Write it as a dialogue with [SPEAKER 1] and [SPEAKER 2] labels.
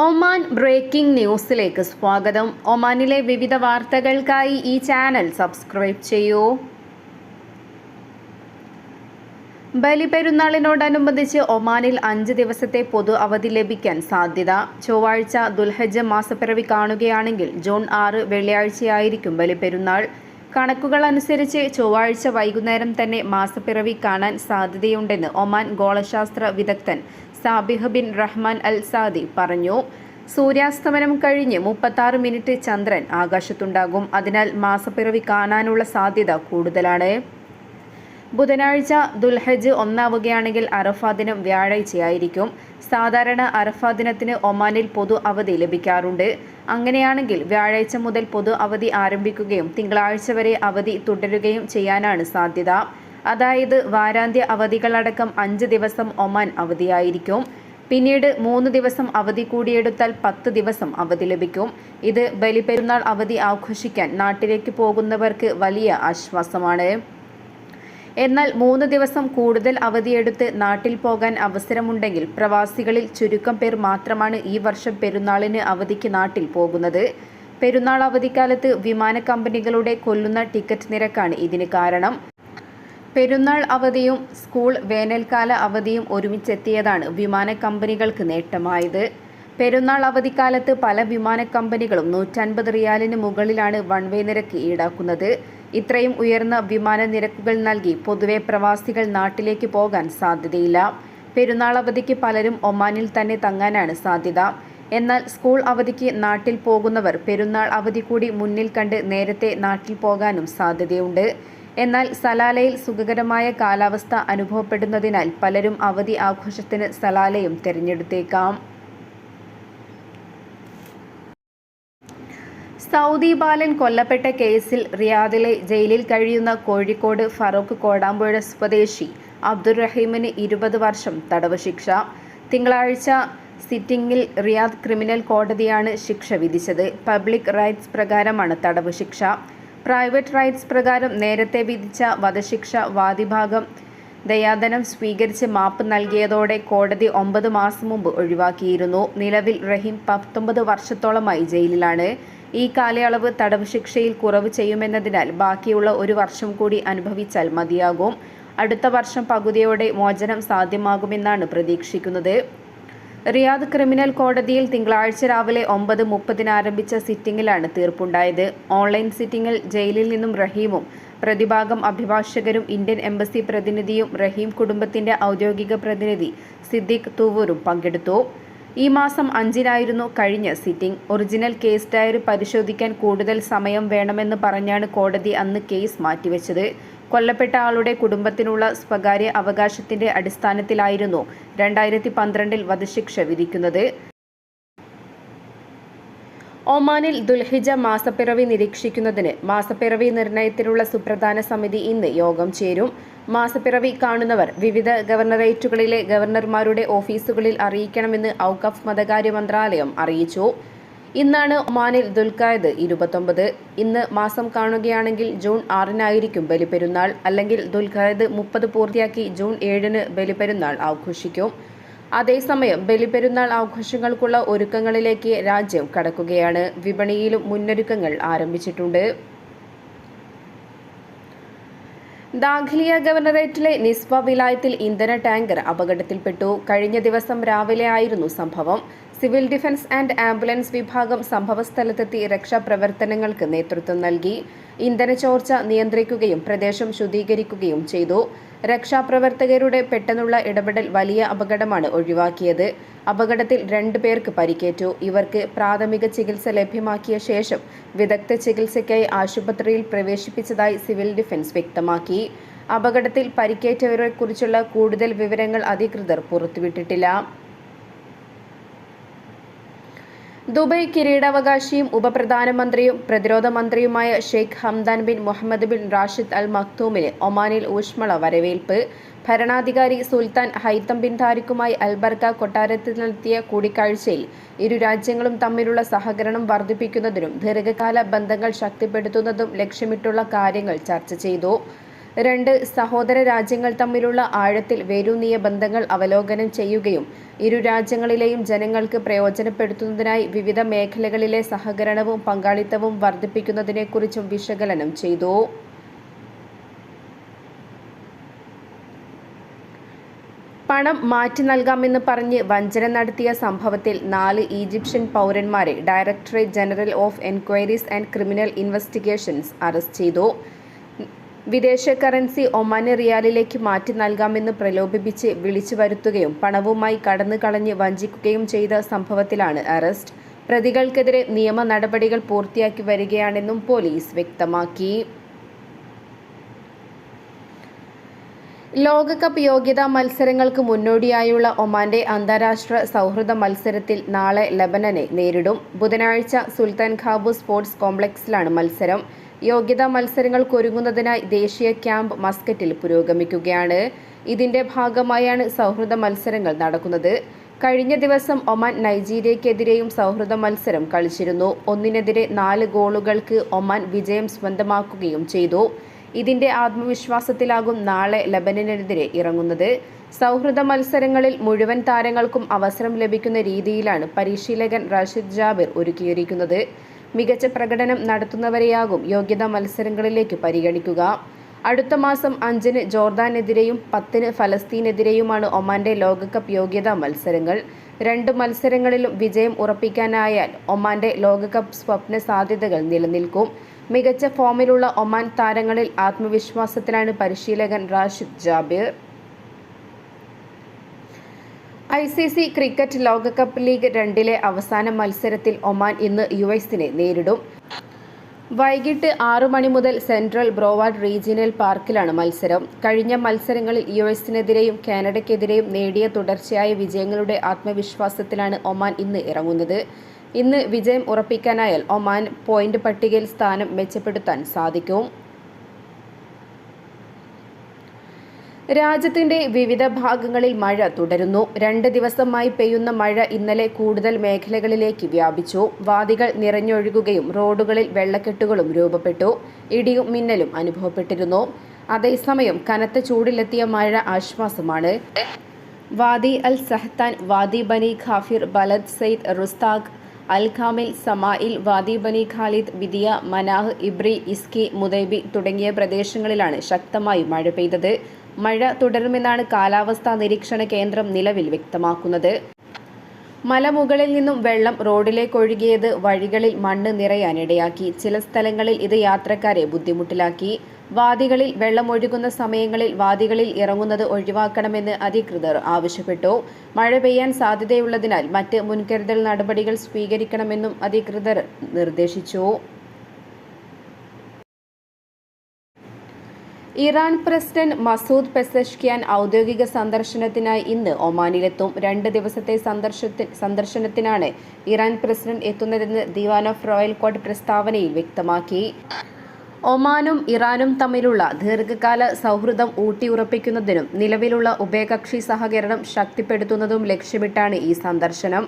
[SPEAKER 1] Oman breaking ന്യൂസിലേക്ക് സ്വാഗതം. ഒമാനിലെ വിവിധ വാർത്തകൾക്കായി ഈ ചാനൽ സബ്സ്ക്രൈബ് ചെയ്യൂ. ബലിപെരുന്നാളിനോടനുബന്ധിച്ച് ഒമാനിൽ അഞ്ച് ദിവസത്തെ പൊതു അവധി ലഭിക്കാൻ സാധ്യത. ചൊവ്വാഴ്ച ദുൽഹജ് മാസപ്പിറവി കാണുകയാണെങ്കിൽ ജൂൺ ആറ് വെള്ളിയാഴ്ചയായിരിക്കും ബലിപെരുന്നാൾ. കണക്കുകൾ അനുസരിച്ച് ചൊവ്വാഴ്ച വൈകുന്നേരം തന്നെ മാസപ്പിറവി കാണാൻ സാധ്യതയുണ്ടെന്ന് ഒമാൻ ഗോളശാസ്ത്ര വിദഗ്ധൻ Sabih bin Rahman Al Saadi പറഞ്ഞു. സൂര്യാസ്തമനം കഴിഞ്ഞ് മുപ്പത്താറ് മിനിറ്റ് ചന്ദ്രൻ ആകാശത്തുണ്ടാകും. അതിനാൽ മാസപ്പിറവി കാണാനുള്ള സാധ്യത കൂടുതലാണ്. ബുധനാഴ്ച ദുൽഹജ് ഒന്നാവുകയാണെങ്കിൽ അറഫാ ദിനം വ്യാഴാഴ്ചയായിരിക്കും. സാധാരണ അറഫാ ദിനത്തിന് ഒമാനിൽ പൊതു അവധി ലഭിക്കാറുണ്ട്. അങ്ങനെയാണെങ്കിൽ വ്യാഴാഴ്ച മുതൽ പൊതു അവധി ആരംഭിക്കുകയും തിങ്കളാഴ്ച വരെ അവധി തുടരുകയും ചെയ്യാനാണ് സാധ്യത. അതായത് വാരാന്ത്യ അവധികളടക്കം അഞ്ച് ദിവസം ഒമാൻ അവധിയായിരിക്കും. പിന്നീട് മൂന്ന് ദിവസം അവധി കൂടിയെടുത്താൽ പത്ത് ദിവസം അവധി ലഭിക്കും. ഇത് ബലിപെരുന്നാൾ അവധി ആഘോഷിക്കാൻ നാട്ടിലേക്ക് പോകുന്നവർക്ക് വലിയ ആശ്വാസമാണ്. എന്നാൽ മൂന്ന് ദിവസം കൂടുതൽ അവധിയെടുത്ത് നാട്ടിൽ പോകാൻ അവസരമുണ്ടെങ്കിൽ പ്രവാസികളിൽ ചുരുക്കം പേർ മാത്രമാണ് ഈ വർഷം പെരുന്നാളിന് അവധിക്ക് നാട്ടിൽ പോകുന്നത്. പെരുന്നാൾ അവധിക്കാലത്ത് വിമാന കമ്പനികളുടെ കൊല്ലുന്ന ടിക്കറ്റ് നിരക്കാണ് ഇതിന് കാരണം. പെരുന്നാൾ അവധിയും സ്കൂൾ വേനൽക്കാല അവധിയും ഒരുമിച്ചെത്തിയതാണ് വിമാന കമ്പനികൾക്ക് നേട്ടമായത്. പെരുന്നാൾ അവധിക്കാലത്ത് പല വിമാന കമ്പനികളും നൂറ്റൻപത് റിയാലിന് മുകളിലാണ് വൺ വേ നിരക്ക് ഈടാക്കുന്നത്. ഇത്രയും ഉയർന്ന വിമാന നിരക്കുകൾ നൽകി പൊതുവെ പ്രവാസികൾ നാട്ടിലേക്ക് പോകാൻ സാധ്യതയില്ല. പെരുന്നാൾ അവധിക്ക് പലരും ഒമാനിൽ തന്നെ തങ്ങാനാണ് സാധ്യത. എന്നാൽ സ്കൂൾ അവധിക്ക് നാട്ടിൽ പോകുന്നവർ പെരുന്നാൾ അവധി കൂടി മുന്നിൽ കണ്ട് നേരത്തെ നാട്ടിൽ പോകാനും സാധ്യതയുണ്ട്. എന്നാൽ സലാലയിൽ സുഖകരമായ കാലാവസ്ഥ അനുഭവപ്പെടുന്നതിനാൽ പലരും അവധി ആഘോഷത്തിന് സലാലയും തിരഞ്ഞെടുത്തേക്കാം. സൗദി ബാലൻ കൊല്ലപ്പെട്ട കേസിൽ റിയാദിലെ ജയിലിൽ കഴിയുന്ന കോഴിക്കോട് ഫറൂഖ് കോടാമ്പുഴ സ്വദേശി അബ്ദുറഹീമിന് ഇരുപത് വർഷം തടവ് ശിക്ഷ. തിങ്കളാഴ്ച സിറ്റിംഗിൽ റിയാദ് ക്രിമിനൽ കോടതിയാണ് ശിക്ഷ വിധിച്ചത്. പബ്ലിക് റൈറ്റ്സ് പ്രകാരമാണ് തടവ് ശിക്ഷ. പ്രൈവറ്റ് റൈറ്റ്സ് പ്രകാരം നേരത്തെ വിധിച്ച വധശിക്ഷ വാദിഭാഗം ദയാദനം സ്വീകരിച്ച് മാപ്പ് നൽകിയതോടെ കോടതി ഒമ്പത് മാസം മുമ്പ് ഒഴിവാക്കിയിരുന്നു. നിലവിൽ റഹീം പത്തൊമ്പത് വർഷത്തോളമായി ജയിലിലാണ്. ഈ കാലയളവ് തടവ് ശിക്ഷയിൽ കുറവ് ചെയ്യുമെന്നതിനാൽ ബാക്കിയുള്ള ഒരു വർഷം കൂടി അനുഭവിച്ചാൽ മതിയാകും. അടുത്ത വർഷം പകുതിയോടെ മോചനം സാധ്യമാകുമെന്നാണ് പ്രതീക്ഷിക്കുന്നത്. റിയാദ് ക്രിമിനൽ കോടതിയിൽ തിങ്കളാഴ്ച രാവിലെ ഒമ്പത് മുപ്പതിന് ആരംഭിച്ച സിറ്റിംഗിലാണ് തീർപ്പുണ്ടായത്. ഓൺലൈൻ സിറ്റിംഗിൽ ജയിലിൽ നിന്നും റഹീമും പ്രതിഭാഗം അഭിഭാഷകരും ഇന്ത്യൻ എംബസി പ്രതിനിധിയും റഹീം കുടുംബത്തിന്റെ ഔദ്യോഗിക പ്രതിനിധി സിദ്ദിഖ് തൂവൂരും പങ്കെടുത്തു. ഈ മാസം അഞ്ചിനായിരുന്നു കഴിഞ്ഞ സിറ്റിംഗ്. ഒറിജിനൽ കേസ് ഡയറി പരിശോധിക്കാൻ കൂടുതൽ സമയം വേണമെന്ന് പറഞ്ഞാണ് കോടതി അന്ന് കേസ് മാറ്റിവെച്ചത്. കൊല്ലപ്പെട്ട ആളുടെ കുടുംബത്തിനുള്ള സ്വകാര്യ അവകാശത്തിന്റെ അടിസ്ഥാനത്തിലായിരുന്നു രണ്ടായിരത്തി പന്ത്രണ്ടിൽ വധശിക്ഷ വിധിക്കുന്നത്. ഒമാനിൽ ദുൽഹിജ മാസപ്പിറവി നിരീക്ഷിക്കുന്നതിന് മാസപ്പിറവി നിർണയത്തിനുള്ള സുപ്രധാന സമിതി ഇന്ന് യോഗം ചേരും. മാസപ്പിറവി കാണുന്നവർ വിവിധ ഗവർണറേറ്റുകളിലെ ഗവർണർമാരുടെ ഓഫീസുകളിൽ അറിയിക്കണമെന്ന് ഔക്കഫ് മതകാര്യ മന്ത്രാലയം അറിയിച്ചു. ഇന്നാണ് ഒമാനിൽ ദുൽഖായത് ഇരുപത്തൊമ്പത്. ഇന്ന് മാസം കാണുകയാണെങ്കിൽ ജൂൺ ആറിനായിരിക്കും ബലിപെരുന്നാൾ. അല്ലെങ്കിൽ ദുൽഖായത് മുപ്പത് പൂർത്തിയാക്കി ജൂൺ ഏഴിന് ബലിപെരുന്നാൾ ആഘോഷിക്കും. അതേസമയം ബലിപെരുന്നാൾ ആഘോഷങ്ങൾക്കുള്ള ഒരുക്കങ്ങളിലേക്ക് രാജ്യം കടക്കുകയാണ്. വിപണിയിലും മുന്നൊരുക്കങ്ങൾ ആരംഭിച്ചിട്ടുണ്ട്. ദാഖലിയ ഗവർണറേറ്റിലെ നിസ്വ വിലായത്തിൽ ഇന്ധന ടാങ്കർ അപകടത്തിൽപ്പെട്ടു. കഴിഞ്ഞ ദിവസം രാവിലെ ആയിരുന്നു സംഭവം. സിവിൽ ഡിഫൻസ് ആൻഡ് ആംബുലൻസ് വിഭാഗം സംഭവസ്ഥലത്തെത്തി രക്ഷാപ്രവർത്തനങ്ങൾക്ക് നേതൃത്വം നൽകി. ഇന്ധനചോർച്ച നിയന്ത്രിക്കുകയും പ്രദേശം ശുദ്ധീകരിക്കുകയും ചെയ്തു. രക്ഷാപ്രവർത്തകരുടെ പെട്ടെന്നുള്ള ഇടപെടൽ വലിയ അപകടമാണ് ഒഴിവാക്കിയത്. അപകടത്തിൽ രണ്ടു പേർക്ക് പരിക്കേറ്റു. ഇവർക്ക് പ്രാഥമിക ചികിത്സ ലഭ്യമാക്കിയ ശേഷം വിദഗ്ധ ചികിത്സയ്ക്കായി ആശുപത്രിയിൽ പ്രവേശിപ്പിച്ചതായി സിവിൽ ഡിഫൻസ് വ്യക്തമാക്കി. അപകടത്തിൽ പരിക്കേറ്റവരെക്കുറിച്ചുള്ള കൂടുതൽ വിവരങ്ങൾ അധികൃതർ പുറത്തുവിട്ടിട്ടില്ല. ദുബൈ കിരീടാവകാശിയും ഉപപ്രധാനമന്ത്രിയും പ്രതിരോധ മന്ത്രിയുമായ Sheikh Hamdan bin Mohammed bin Rashid Al മക്തൂമിന് ഒമാനിൽ ഊഷ്മള വരവേൽപ്പ്. ഭരണാധികാരി സുൽത്താൻ ഹൈത്തം ബിൻ താരിഖുമായി അൽബർക്ക കൊട്ടാരത്തിൽ നടത്തിയ കൂടിക്കാഴ്ചയിൽ ഇരു രാജ്യങ്ങളും തമ്മിലുള്ള സഹകരണം വർദ്ധിപ്പിക്കുന്നതിനും ദീർഘകാല ബന്ധങ്ങൾ ശക്തിപ്പെടുത്തുന്നതും ലക്ഷ്യമിട്ടുള്ള കാര്യങ്ങൾ ചർച്ച ചെയ്തു. രണ്ട് സഹോദര രാജ്യങ്ങൾ തമ്മിലുള്ള ആഴത്തിൽ വേരൂന്നിയ ബന്ധങ്ങൾ അവലോകനം ചെയ്യുകയും ഇരു രാജ്യങ്ങളിലെയും ജനങ്ങൾക്ക് പ്രയോജനപ്പെടുത്തുന്നതിനായി വിവിധ മേഖലകളിലെ സഹകരണവും പങ്കാളിത്തവും വർദ്ധിപ്പിക്കുന്നതിനെക്കുറിച്ചും വിശകലനം ചെയ്തു. പണം മാറ്റി നൽകാമെന്ന് പറഞ്ഞ് വഞ്ചന നടത്തിയ സംഭവത്തിൽ നാല് ഈജിപ്ഷ്യൻ പൗരന്മാരെ Directorate General of Enquiries and Criminal Investigations arrest ചെയ്തു. വിദേശ കറൻസി ഒമാന് റിയാലിലേക്ക് മാറ്റി നൽകാമെന്ന് പ്രലോഭിപ്പിച്ച് വിളിച്ചു വരുത്തുകയും പണവുമായി കടന്നു കളഞ്ഞ് വഞ്ചിക്കുകയും ചെയ്ത സംഭവത്തിലാണ് അറസ്റ്റ് പ്രതികൾക്കെതിരെ നിയമ നടപടികൾ പൂർത്തിയാക്കി വരികയാണെന്നും പോലീസ് വ്യക്തമാക്കി. ലോകകപ്പ് യോഗ്യതാ മത്സരങ്ങൾക്ക് മുന്നോടിയായുള്ള ഒമാന്റെ അന്താരാഷ്ട്ര സൗഹൃദ മത്സരത്തിൽ നാളെ ലബനനെ നേരിടും. ബുധനാഴ്ച സുൽത്താൻ ഖാബു സ്പോർട്സ് കോംപ്ലക്സിലാണ് മത്സരം. യോഗ്യതാ മത്സരങ്ങൾക്കൊരുങ്ങുന്നതിനായി ദേശീയ ക്യാമ്പ് മസ്കറ്റിൽ പുരോഗമിക്കുകയാണ്. ഇതിന്റെ ഭാഗമായാണ് സൗഹൃദ മത്സരങ്ങൾ നടക്കുന്നത്. കഴിഞ്ഞ ദിവസം ഒമാൻ നൈജീരിയക്കെതിരെയും സൗഹൃദ മത്സരം കളിച്ചിരുന്നു. ഒന്നിനെതിരെ നാല് ഗോളുകൾക്ക് ഒമാൻ വിജയം സ്വന്തമാക്കുകയും ചെയ്തു. ഇതിന്റെ ആത്മവിശ്വാസത്തിലാകും നാളെ ലബനനെതിരെ ഇറങ്ങുന്നത്. സൗഹൃദ മത്സരങ്ങളിൽ മുഴുവൻ താരങ്ങൾക്കും അവസരം ലഭിക്കുന്ന രീതിയിലാണ് പരിശീലകൻ റഷീദ് ജാബിർ ഒരുക്കിയിരിക്കുന്നത്. മികച്ച പ്രകടനം നടത്തുന്നവരെയാകും യോഗ്യതാ മത്സരങ്ങളിലേക്ക് പരിഗണിക്കുക. അടുത്ത മാസം അഞ്ചിന് ജോർദാനെതിരെയും പത്തിന് ഫലസ്തീനെതിരെയുമാണ് ഒമാന്റെ ലോകകപ്പ് യോഗ്യതാ മത്സരങ്ങൾ. രണ്ട് മത്സരങ്ങളിലും വിജയം ഉറപ്പിക്കാനായാൽ ഒമാന്റെ ലോകകപ്പ് സ്വപ്ന സാധ്യതകൾ നിലനിൽക്കും. മികച്ച ഫോമിലുള്ള ഒമാൻ താരങ്ങളിൽ ആത്മവിശ്വാസത്തിലാണ് പരിശീലകൻ Rashid Jabir. I C C cricket ലോകകപ്പ് ലീഗ് രണ്ടിലെ അവസാന മത്സരത്തിൽ ഒമാൻ ഇന്ന് യു എസിനെ നേരിടും. വൈകിട്ട് ആറു മണി മുതൽ സെൻട്രൽ ബ്രോവാർഡ് റീജിയണൽ പാർക്കിലാണ് മത്സരം. കഴിഞ്ഞ മത്സരങ്ങളിൽ യു എസിനെതിരെയും കാനഡയ്ക്കെതിരെയും നേടിയ തുടർച്ചയായ വിജയങ്ങളുടെ ആത്മവിശ്വാസത്തിലാണ് ഒമാൻ ഇന്ന് ഇറങ്ങുന്നത്. ഇന്ന് വിജയം ഉറപ്പിക്കാനായാൽ ഒമാൻ പോയിന്റ് പട്ടികയിൽ സ്ഥാനം മെച്ചപ്പെടുത്താൻ സാധിക്കും. രാജ്യത്തിന്റെ വിവിധ ഭാഗങ്ങളിൽ മഴ തുടരുന്നു. രണ്ട് ദിവസമായി പെയ്യുന്ന മഴ ഇന്നലെ കൂടുതൽ മേഖലകളിലേക്ക് വ്യാപിച്ചു. വാദികൾ നിറഞ്ഞൊഴുകുകയും റോഡുകളിൽ വെള്ളക്കെട്ടുകളും രൂപപ്പെട്ടു. ഇടിയും മിന്നലും അനുഭവപ്പെട്ടിരുന്നു. അതേസമയം കനത്ത ചൂടിലെത്തിയ മഴ ആശ്വാസമാണ്. വാദി അൽ സഹത്താൻ വാദി ബനി ഖാഫിർ ബലദ് സെയ്ദ് റുസ്താഖ് അൽ ഖാമിൽ സമായിൽ വാദി ബനി ഖാലിദ് ബിദിയ മനാഹ് ഇബ്രി ഇസ്കി മുദൈബി തുടങ്ങിയ പ്രദേശങ്ങളിലാണ് ശക്തമായി മഴ പെയ്തത്. മഴ തുടരുമെന്നാണ് കാലാവസ്ഥാ നിരീക്ഷണ കേന്ദ്രം നിലവിൽ വ്യക്തമാക്കുന്നത്. മലമുകളിൽ നിന്നും വെള്ളം റോഡിലേക്ക് ഒഴുകിയത് വഴികളിൽ മണ്ണ് നിറയാനിടയാക്കി ചില സ്ഥലങ്ങളിൽ ഇത് യാത്രക്കാരെ ബുദ്ധിമുട്ടിലാക്കി. വാദികളിൽ വെള്ളം ഒഴുകുന്ന സമയങ്ങളിൽ വാദികളിൽ ഇറങ്ങുന്നത് ഒഴിവാക്കണമെന്ന് അധികൃതർ ആവശ്യപ്പെട്ടു. മഴ പെയ്യാൻ സാധ്യതയുള്ളതിനാൽ മറ്റ് മുൻകരുതൽ നടപടികൾ സ്വീകരിക്കണമെന്നും അധികൃതർ നിർദ്ദേശിച്ചു. ഇറാൻ പ്രസിഡന്റ് മസൂദ് പെസഷ്കിയാൻ ഔദ്യോഗിക സന്ദർശനത്തിനായി ഇന്ന് ഒമാനിലെത്തും. രണ്ട് ദിവസത്തെ സന്ദർശത്തി സന്ദർശനത്തിനാണ് ഇറാൻ പ്രസിഡന്റ് എത്തുന്നതെന്ന് ദിവാൻ ഓഫ് റോയൽ കോർട്ട് പ്രസ്താവനയിൽ വ്യക്തമാക്കി. ഒമാനും ഇറാനും തമ്മിലുള്ള ദീർഘകാല സൗഹൃദം ഊട്ടിയുറപ്പിക്കുന്നതിനും നിലവിലുള്ള ഉഭയകക്ഷി സഹകരണം ശക്തിപ്പെടുത്തുന്നതും ലക്ഷ്യമിട്ടാണ് ഈ സന്ദർശനം.